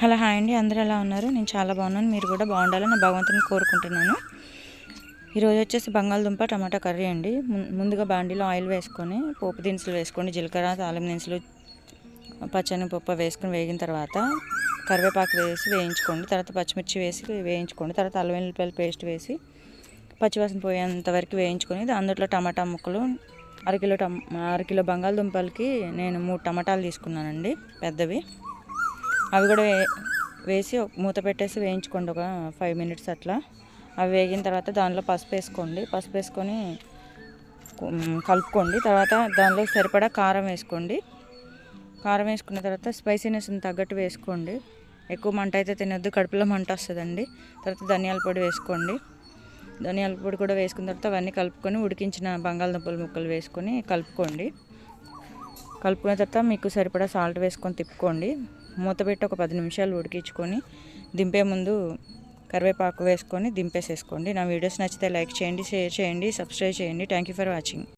Hello hi అండి. అందరూ ఎలా ఉన్నారు? నేను చాలా బాగున్నాను. మీరు కూడా బాగుండాలని నా భగవంతుని కోరుకుంటున్నాను. ఈరోజు వచ్చేసి బంగాళదుంప టమాటా కర్రీ అండి. ముందుగా బాండీలో ఆయిల్ వేసుకొని పోపు దినుసులు వేసుకోండి జీలకర్ర తాలిం దినుసులు పచ్చని పప్పు వేసుకొని వేగిన తర్వాత కరివేపాకు వేసి వేయించుకోండి. తర్వాత పచ్చిమిర్చి వేసి వేయించుకోండి. తర్వాత అల్లం వెల్లిపాయల పేస్ట్ వేసి పచ్చివాసన పోయేంత వరకు వేయించుకొని అందులో టమాటా ముక్కలు అరకిలో టమ్ అరకిలో బంగాళదుంపలకి నేను మూడు టమాటాలు తీసుకున్నానండి పెద్దవి. అవి కూడా వేసి ఒక మూత పెట్టేసి వేయించుకోండి ఒక ఫైవ్ మినిట్స్ అట్లా. అవి వేగిన తర్వాత దానిలో పసుపు వేసుకోండి. పసుపు వేసుకొని కలుపుకోండి. తర్వాత దానిలో సరిపడా కారం వేసుకోండి. కారం వేసుకున్న తర్వాత స్పైసీనెస్ తగ్గట్టు వేసుకోండి. ఎక్కువ మంట అయితే తినొద్దు. కడుపులో మంట వస్తుందండి. తర్వాత ధనియాల పొడి వేసుకోండి. ధనియాల పొడి కూడా వేసుకున్న తర్వాత అవన్నీ కలుపుకొని ఉడికించిన బంగాళదుంపల ముక్కలు వేసుకొని కలుపుకోండి. కలుపుకున్న తర్వాత మీకు సరిపడా సాల్ట్ వేసుకొని తిప్పుకోండి. మూత పెట్టి ఒక పది నిమిషాలు ఉడికించుకొని దింపే ముందు కరివేపాకు వేసుకొని దింపేసేసుకోండి. నా వీడియోస్ నచ్చితే లైక్ చేయండి షేర్ చేయండి సబ్స్క్రైబ్ చేయండి. Thank you for watching